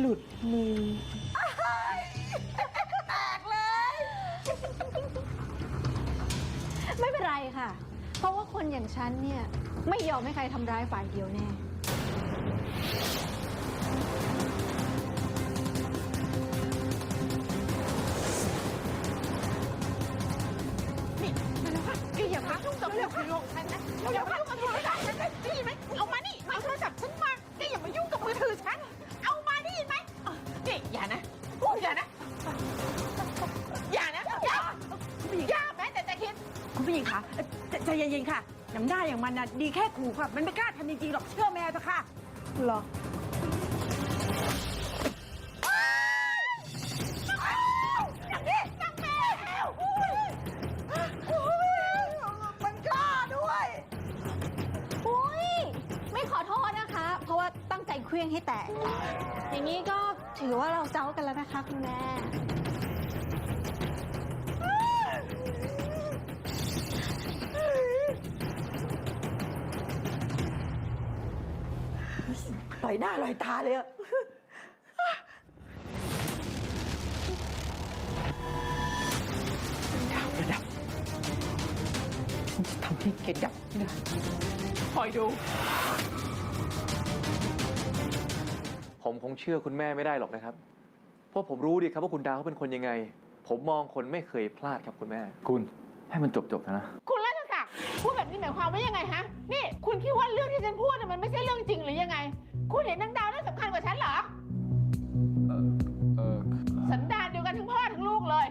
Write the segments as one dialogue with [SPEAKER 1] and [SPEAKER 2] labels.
[SPEAKER 1] หลุดมือ
[SPEAKER 2] แตกเลย
[SPEAKER 3] ไม่เป็นไรค่ะ เพราะว่าคนอย่างฉันเนี่ย ไม่ยอมให้ใครทำร้ายฝ่ายเดียวแน่
[SPEAKER 2] นี่มาแล้วค่ะแกอย่ามายุ่งกับเรื่องของฉันนะอย่ามายุ่ คุ
[SPEAKER 1] ณผู้หญิงคะเอ่อใจใจเย็นๆค่ะน้ำหน้าอย่างมันน่ะดีแค่ขู่ค่ะ มันไม่กล้าทำจริงๆหรอกเชื่อแม่เถอะค่ะ หรอ
[SPEAKER 2] อย่างนี้นางแมวอุ้ยอุ้ยมันกล้าด้วย
[SPEAKER 3] อุ้ย ไม่ขอโทษนะคะ เพราะว่าตั้งใจเคลี้ยงให้แตก อย่างนี้ก็ถือว่าเราเจ้ากันแล้วนะคะคุณแม่
[SPEAKER 2] ลอยหน้าลอยตาเลยอะดาวระดับฉันจะทำให้แกดับให้ได้คอยดู
[SPEAKER 4] ผมคงเชื่อคุณแม่ไม่ได้หรอกนะครับ เพราะผมรู้ดีครับว่าคุณดาวเขาเป็นคนยังไง ผมมองคนไม่เคยพลาดครับคุณแม่
[SPEAKER 5] คุณให้มันจบจบๆนะ
[SPEAKER 2] คุณราชศักดิ์พูดแบบนี้หมายความว่ายังไงฮะ นี่ คุณคิดว่าเรื่องที่ฉันพูดน่ะมันไม่ใช่เรื่องจริงหรือยังไง คุณเห็นนางดาวน่าสำคัญกว่าฉันเหรอ
[SPEAKER 5] เออเออ
[SPEAKER 2] สันดานเดียวกันทั้งพ่อทั้งลูกเลย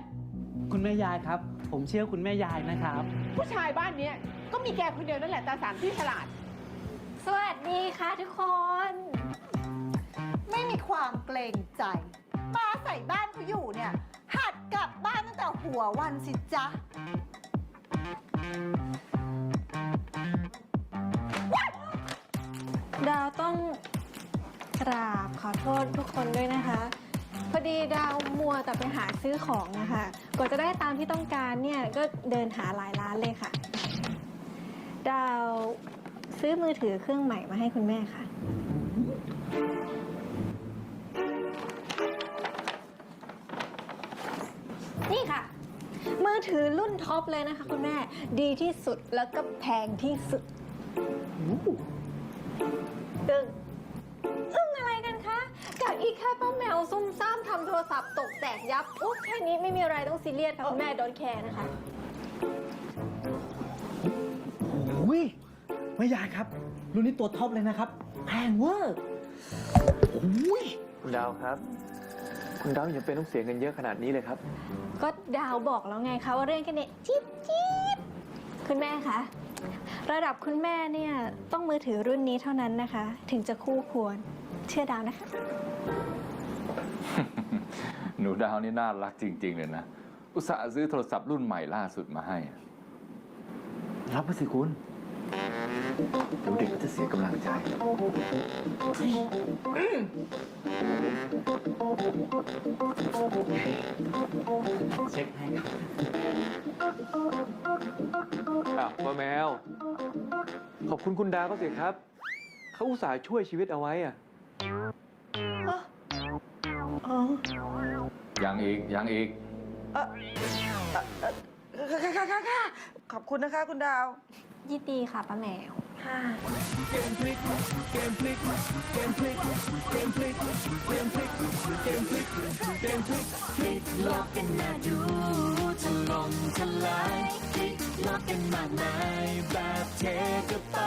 [SPEAKER 6] คุณแม่ยายครับ ผมเชื่อคุณแม่ยายนะครับ
[SPEAKER 2] ผู้ชายบ้านเนี้ยก็มีแกคนเดียวนั่นแหละตาสามที่ฉลาด
[SPEAKER 3] สวัสดีค่ะทุกคน
[SPEAKER 7] ไม่มีความเกรงใจ มาใส่บ้านเขาอยู่เนี่ย หัดกลับบ้านตั้งแต่หัววันสิจ๊ะ
[SPEAKER 3] ดาวต้อง กราบขอโทษทุกคนด้วยนะคะ พอดีดาวมัวแต่ไปหาซื้อของนะคะกว่าจะได้ตามที่ต้องการเนี่ยก็เดินหาหลายร้านเลยค่ะ ดาวซื้อมือถือเครื่องใหม่มาให้คุณแม่ค่ะ นี่ค่ะ มือถือรุ่นท็อปเลยนะคะ คุณแม่ดีที่สุดแล้วก็แพงที่สุดอึ้ง แค่ป้าแมวซุ่มซ่ามทำโทรศัพท์ตกแตกยับอุ๊ยแค่นี้ไม่มีอะไรต้องซีเรียสค่ะคุณแม่โดนแคร์นะคะ
[SPEAKER 6] โอ้ยแม่ยายครับ รุ่นนี้ตัวท็อปเลยนะครับ แพงเวอร์โอ้ย
[SPEAKER 4] คุณดาวครับ คุณดาวอย่าเป็นต้องเสียเงินเยอะขนาดนี้เลยครับ
[SPEAKER 3] ก็ดาวบอกแล้วไงคะว่าเรื่องแค่นี้จิ๊บจิ๊บคุณแม่คะระดับคุณแม่เนี่ยต้องมือถือรุ่นนี้เท่านั้นนะคะ ถึงจะคู่ควรเชื่อดาวนะคะ
[SPEAKER 5] หนูดาวนี่น่ารักจริง ๆ เลยนะ อุตส่าห์ซื้อโทรศัพท์รุ่นใหม่ล่าสุดมาให้ รับไปสิคุณเดี๋ยวเด็กก็จะเสียกำลังใจ
[SPEAKER 6] เช็คให้ครับ
[SPEAKER 4] อ้าวป้าแมว ขอบคุณคุณดาวเขาสิครับ เขาอุตส่าห์ช่วยชีวิตเอาไว้อะ
[SPEAKER 5] ยังอีกยังอีก
[SPEAKER 1] ค่ะค่ะค่ะค่ะขอบคุณนะคะคุณดาว
[SPEAKER 3] ยินดีค่ะป้าแมว
[SPEAKER 8] ล็อกกันน่าดูถล่มทลายคลิกล็อกกันมากมายแบบเทกระเป๋า